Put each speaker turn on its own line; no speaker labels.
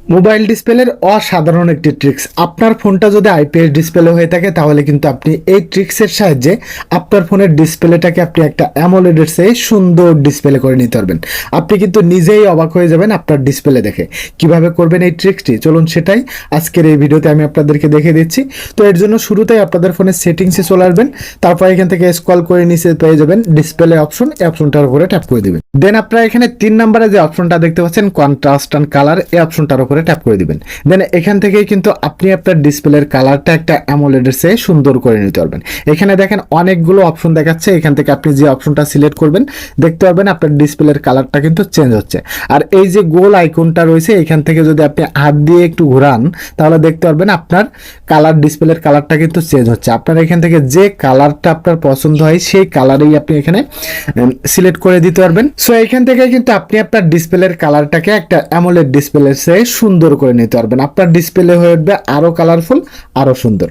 Mobile ডিসপ্লের অসাধারণ একটি ট্রিক্স। আপনার ফোনটা যদি আইপিএস ডিসপ্লে হয়ে থাকে, তাহলে কিন্তু আপনি এই ট্রিক্সের সাহায্যে আপনার ফোনের ডিসপ্লেটাকে আপনি একটা অ্যামোলেডের চেয়ে সুন্দর ডিসপ্লে করে নিতে পারবেন। আপনি কিন্তু নিজেই অবাক হয়ে যাবেন আপনার ডিসপ্লে দেখে। কীভাবে করবেন এই ট্রিক্সটি? চলুন সেটাই আজকের এই ভিডিওতে আমি আপনাদেরকে দেখে দিচ্ছি। তো এর জন্য শুরুতেই আপনাদের ফোনের সেটিংসে চলে আসবেন। তারপর এখান থেকে স্ক্রল করে নিচে পেয়ে যাবেন ডিসপ্লে অপশন। এই অপশনটার উপরে ট্যাপ করে দিবেন। দেন আপনারা এখানে তিন নম্বরে যে অপশনটা দেখতে পাচ্ছেন, কন্ট্রাস্ট অ্যান্ড কালার, এই অপশনটার উপরে ট্যাপ করে দিবেন। দেন এখান থেকেই কিন্তু আপনি আপনার ডিসপ্লের কালারটা একটা অ্যামোলেডের চেয়ে সুন্দর করে নিতে পারবেন। এখানে দেখেন অনেকগুলো অপশন দেখাচ্ছে, এখান থেকে আপনি যে অপশনটা সিলেক্ট করবেন, দেখতে পারবেন আপনার ডিসপ্লের কালারটা কিন্তু চেঞ্জ হচ্ছে। আর এই যে গোল আইকনটা রয়েছে, এখান থেকে যদি আপনি হাত দিয়ে একটু ঘোরান, তাহলে দেখতে পারবেন আপনার কালার, ডিসপ্লের কালারটা কিন্তু চেঞ্জ হচ্ছে। আপনার এখান থেকে যে কালারটা আপনার পছন্দ হয়, সেই কালারেই আপনি এখানে সিলেক্ট করে দিতে পারবেন। সো এখান থেকে কিন্তু আপনি আপনার ডিসপ্লের কালারটাকে একটা অ্যামোলেড ডিসপ্লের সে সুন্দর করে নিতে পারবেন। আপনার ডিসপ্লে হয়ে উঠবে আরও কালারফুল আরও সুন্দর।